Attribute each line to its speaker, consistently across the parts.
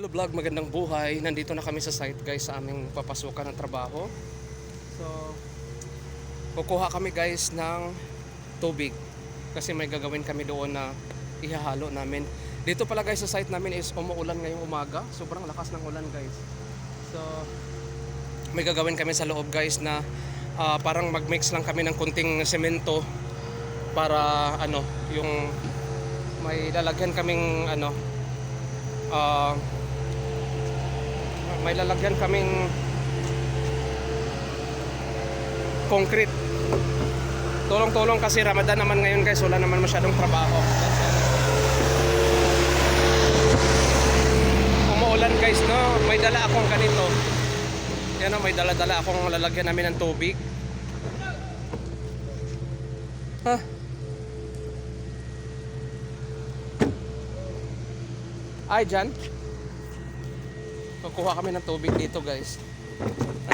Speaker 1: Hello vlog, magandang buhay. Nandito na kami sa site guys sa aming papasukan ng trabaho. So, kukuha kami guys ng tubig. Kasi may gagawin kami doon na ihahalo namin. Dito pala guys sa site namin is umuulan ngayong umaga. Sobrang lakas ng ulan guys. So, may gagawin kami sa loob guys na ah, parang mag-mix lang kami ng kunting semento para ano, yung may lalagyan kaming ano, ah, may lalagyan kaming concrete. Tulong-tulong kasi Ramadan naman ngayon guys, wala naman masyadong trabaho. Umuulan guys, no? May dala akong ganito. Yan o, may dala-dala akong lalagyan namin ng tubig. Ha? Ay, dyan. Kukuha kami ng tubig dito guys.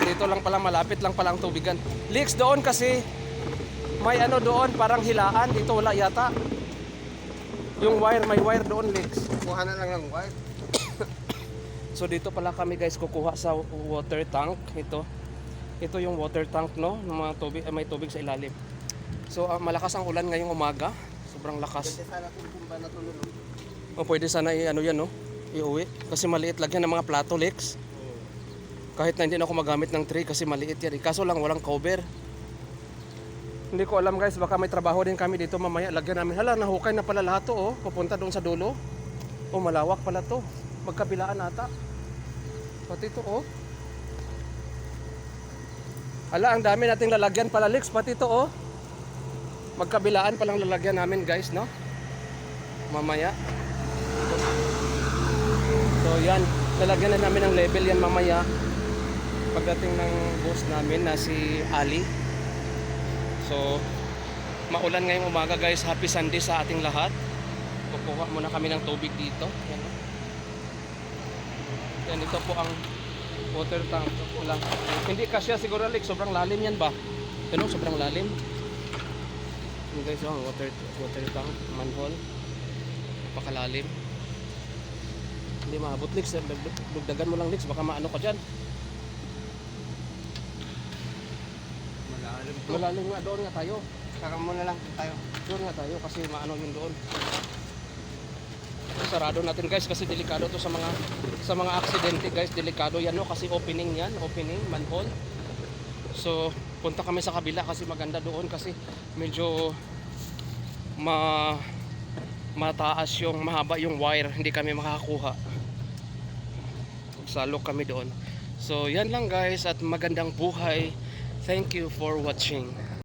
Speaker 1: Dito lang pala, malapit lang pala ang tubigan. Leaks doon kasi may ano doon, parang hilaan. Dito wala yata. Yung wire, may wire doon leaks.
Speaker 2: Kuha na lang ng white.
Speaker 1: So dito pala kami guys kukuha sa water tank. Ito. Ito yung water tank no, ng mga tubig, eh, may tubig sa ilalim. So ah, malakas ang ulan ngayong umaga. Sobrang lakas.
Speaker 2: Kasi sana kung kumba na tulo. no?
Speaker 1: O pwede sana i ano yan no, iuwi kasi maliit lagyan ng mga plato leaks. Kahit na hindi na ako magamit ng tray kasi maliit yan. eh. Kaso lang walang cover. Hindi ko alam guys, baka may trabaho din kami dito mamaya. Lagyan namin. Hala, nahukay na pala lahat to oh. Pupunta doon sa dulo. Oh, malawak pala to. Magkabilaan ata. Pati to oh. Hala, ang dami nating lalagyan pala Lex. Pati to oh. Magkabilaan palang lalagyan namin guys, no? Mamaya. So yan, lalagyan na namin ng level yan mamaya. Pagdating ng boss namin na si Ali. So, maulan ngayong umaga guys. Happy Sunday sa ating lahat. Kukuha muna kami ng tubig dito. Yan, yan ito po ang water tank lang. Hindi kasya siguro Alex, sobrang lalim yan ba? Ano, sobrang lalim. Yan guys, oh, water, water tank, manhole. Napakalalim. Hindi maabot Lex, dugdagan mo lang Lex, baka maano ka dyan.
Speaker 2: Malalim to.
Speaker 1: Malalim nga, doon nga tayo.
Speaker 2: Saka muna lang tayo.
Speaker 1: Doon nga tayo kasi maano yun doon. Sarado natin guys kasi delikado to sa mga sa mga aksidente guys, delikado yan no kasi opening yan, opening manhole. So, punta kami sa kabila kasi maganda doon kasi medyo ma mataas yung mahaba yung wire, hindi kami makakakuha. Salok kami doon. So, yan lang guys at magandang buhay. Thank you for watching.